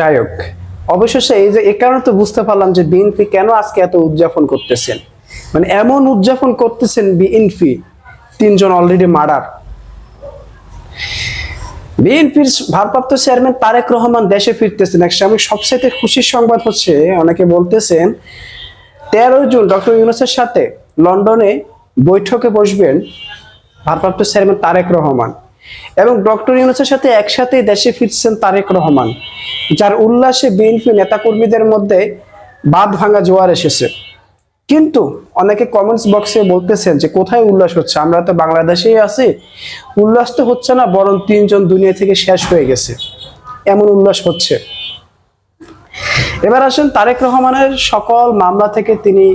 যাই হোক, অবশেষে এই যে এ কারণে তো বুঝতে পারলাম যে বিএনপি কেন আজকে এত উদযাপন করতেছেন। মানে এমন উদযাপন করতেছেন বিএনপি তিনজন অলরেডি মার্ডার বিএনপির ভারপ্রাপ্ত চেয়ারম্যান তারেক রহমান দেশে ফিরতেছেন। এক সময় সবচেয়ে খুশির সংবাদ হচ্ছে, অনেকে বলতেছেন, তেরোই জুন ডক্টর ইউনুসের সাথে লন্ডনে বৈঠকে বসবেন ভারপ্রাপ্ত চেয়ারম্যান তারেক রহমান। এবং ডক্টর ইউনুসের সাথে একসাথে দেশে ফিরছেন তারেক রহমান, যার উল্লাসে বিএনপি নেতাকর্মীদের মধ্যে বাদ ভাঙা জোয়ার এসেছে। কিন্তু অনেকে কমেন্টস বক্সে বলতেছেন যে কোথায় উল্লাস হচ্ছে? আমরা তো বাংলাদেশেই আছি। উল্লাস তো হচ্ছে না, বরং তিনজন দুনিয়া থেকে শেষ হয়ে গেছে। এমন উল্লাস হচ্ছে। এবার আসেন তারেক রহমানের সকল মামলা থেকে তিনি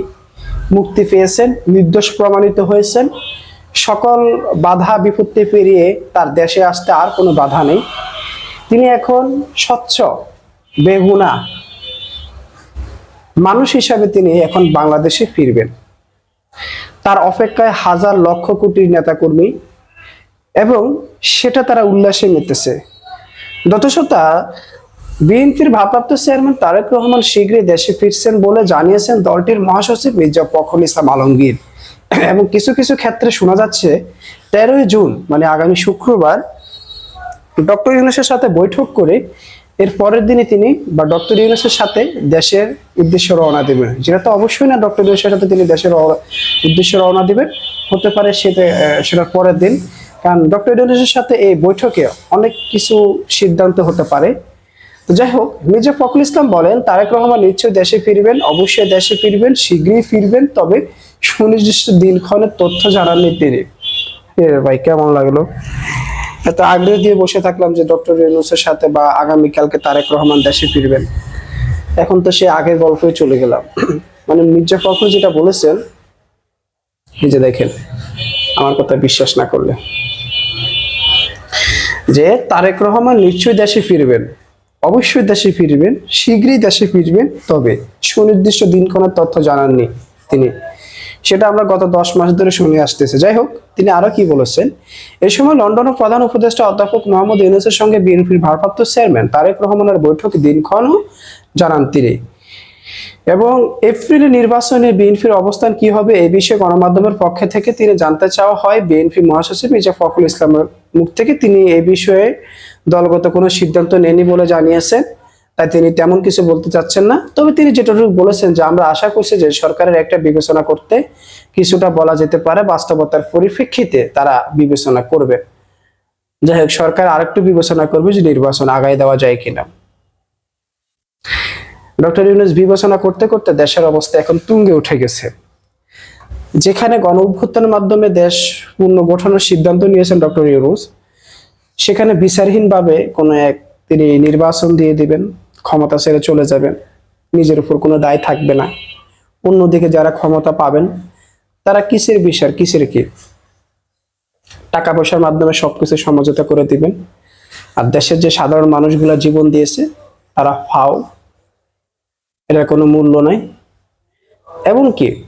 মুক্তি পেয়েছেন, নির্দোষ প্রমাণিত হয়েছেন। সকল বাধা বিপত্তি পেরিয়ে তার দেশে আসতে আর কোনো বাধা নেই। তিনি এখন স্বচ্ছ বেগুনা মানুষ হিসাবে তিনি এখন বাংলাদেশে ফিরবেন। তার অপেক্ষায় হাজার লক্ষ কোটি নেতাকর্মী এবং সেটা তারা উল্লাসে মেতেছে। যথেষ্টতা বিএনপির ভারপ্রাপ্ত চেয়ারম্যান তারেক রহমান শীঘ্রই দেশে ফিরছেন বলে জানিয়েছেন দলটির মহাসচিব মির্জা ফখরুল ইসলাম আলমগীর। এবং কিছু কিছু ক্ষেত্রে শোনা যাচ্ছে তেরোই জুন মানে আগামী শুক্রবার, ডক্টর ইউনুসের সাথে বৈঠক করে এর পরের দিনে তিনি বা ডক্টর ইউনুসের সাথে দেশের উদ্দেশ্যে রওনা দেবেন। যেটা তো অবশ্যই না, ডক্টর ইউনুসের সাথে তিনি দেশের উদ্দেশ্যে রওনা দিবেন। হতে পারে সেটা সেটার পরের দিন। কারণ ডক্টর ইউনুসের সাথে এই বৈঠকে অনেক কিছু সিদ্ধান্ত হতে পারে। তো যাই হোক, মির্জা ফখরুল ইসলাম বলেন, তারেক রহমান নিশ্চয়ই দেশে ফিরবেন, অবশ্যই দেশে ফিরবেন, শীঘ্রই ফিরবেন, তবে সুনির্দিষ্ট দিনক্ষণের তথ্য জানাননি তিনি। ভাই, কেমন লাগল? এত আগ্রহ দিয়ে বসে থাকলাম যে ডক্টর ইউনুসের সাথে বা আগামীকালকে তারেক রহমান দেশে ফিরবেন। এখন তো সে আগের গল্পই চলে গেলাম। মানে মির্জা ফখরুল যেটা বলেছেন, এই যে দেখেন, আমার কথা বিশ্বাস না করলে। যে তারেক রহমান নিশ্চয়ই দেশে ফিরবেন, অবশ্যই দেশে ফিরবেন, শীঘ্রই দেশে ফিরবেন, তবে সুনির্দিষ্ট দিনক্ষণের তথ্য জানাননি তিনি। সেটা আমরা গত দশ মাস ধরে শুনে আসতেছে। যাই হোক, তিনি আরও কি বলেছেন? এই সময় লন্ডনের প্রধান উপদেষ্টা অধ্যাপক মোহাম্মদ ইউনুসের সঙ্গে বিএনপির ভারপ্রাপ্ত চেয়ারম্যান তারেক রহমানের বৈঠক দিনক্ষণও জানান তিনি। এবং এপ্রিলে নির্বাচনে বিএনপির অবস্থান কি হবে এ বিষয়ে গণমাধ্যমের পক্ষে থেকে তিনি জানতে চাওয়া হয়। বিএনপি মহাসচিব মির্জা ফখরুল ইসলামের মুখ থেকে তিনি এ বিষয়ে দলগত কোনো সিদ্ধান্ত নেননি বলে জানিয়েছেন। তাই তিনি তেমন কিছু বলতে চাচ্ছেন না। তবে তিনি যেটুকু বলেছেন যে, আমরা আশা করছি যে সরকারের একটা বিবেচনা করতে কিছুটা বলা যেতে পারে, বাস্তবতার পরিপ্রেক্ষিতে তারা বিবেচনা করবে। যাই হোক, সরকার আরেকটু বিবেচনা করবে যে নির্বাচন আগায় দেওয়া যায় কিনা। ডক্টর ইউনুস বিবেচনা করতে করতে দেশের অবস্থা এখন তুঙ্গে উঠে গেছে। যেখানে গণ অভ্যুত্থানের মাধ্যমে দেশ পুনর্গঠনের সিদ্ধান্ত নিয়েছেন ডক্টর ইউনুস, সেখানে বিচারহীনভাবে কোনো এক তিনি নির্বাচন দিয়ে দিবেন। ক্ষমতা ছেড়ে চলে যাবেন নিজের উপর কোনো দায় থাকবে না। অন্যদিকে যারা ক্ষমতা পাবেন, তারা কিসের বিচার, কিসের কি? টাকা পয়সার মাধ্যমে সবকিছু সমঝোতা করে দিবেন। আর দেশের যে সাধারণ মানুষগুলা জীবন দিয়েছে, তারা ফাও। এটার কোনো মূল্য নাই। এবং কি,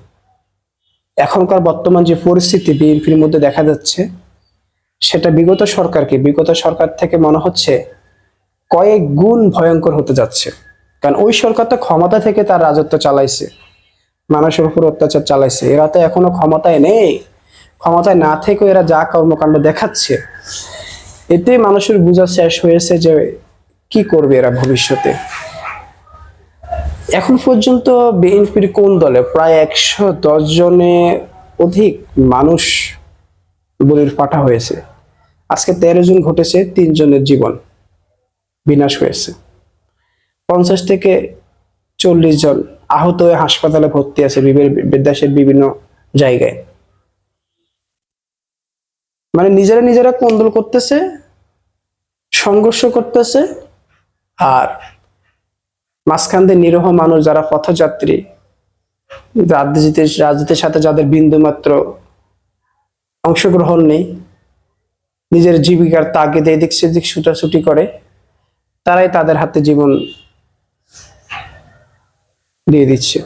এখনকার বর্তমান যে পরিস্থিতি বিএনপির মধ্যে দেখা যাচ্ছে, সেটা বিগত সরকারকে, বিগত সরকার থেকে মনে হচ্ছে কয়েক গুণ ভয়ঙ্কর হতে যাচ্ছে। কারণ ওই সরকার তো ক্ষমতা থেকে তার রাজত্ব চালাইছে। মানুষের উপর অত্যাচার চালাইছে। এরা তো এখনও ক্ষমতায় নেই। ক্ষমতায় না থেকেও এরা যা কর্মকাণ্ড দেখাচ্ছে, এতে মানুষের বোঝা শেষ হয়েছে যে কি করবে এরা ভবিষ্যতে। এখন পর্যন্ত বিএনপির কোন দলে প্রায় একশো দশ জনে অধিক মানুষ বলির পাঠা হয়েছে। আজকে তেরো জন ঘটেছে তিনজনের জীবন। বিনাশ হয়েছে। পঞ্চাশ থেকে চল্লিশ জন আহত হয়ে হাসপাতালে ভর্তি আছে দেশের বিভিন্ন জায়গায়। মানে নিজেরা নিজেরা কোন্দল করতেছে, সংঘর্ষ করতেছে আর মাঝখান দিয়ে নিরহ মানুষ যারা পথযাত্রী রাজনীতির রাজনীতির সাথে যাদের বিন্দু মাত্র অংশগ্রহণ নেই, নিজের জীবিকার তাগিদে এদিক সেদিক ছুটাছুটি করে। তারাই তাদের হাতে জীবন দিয়ে দিচ্ছে।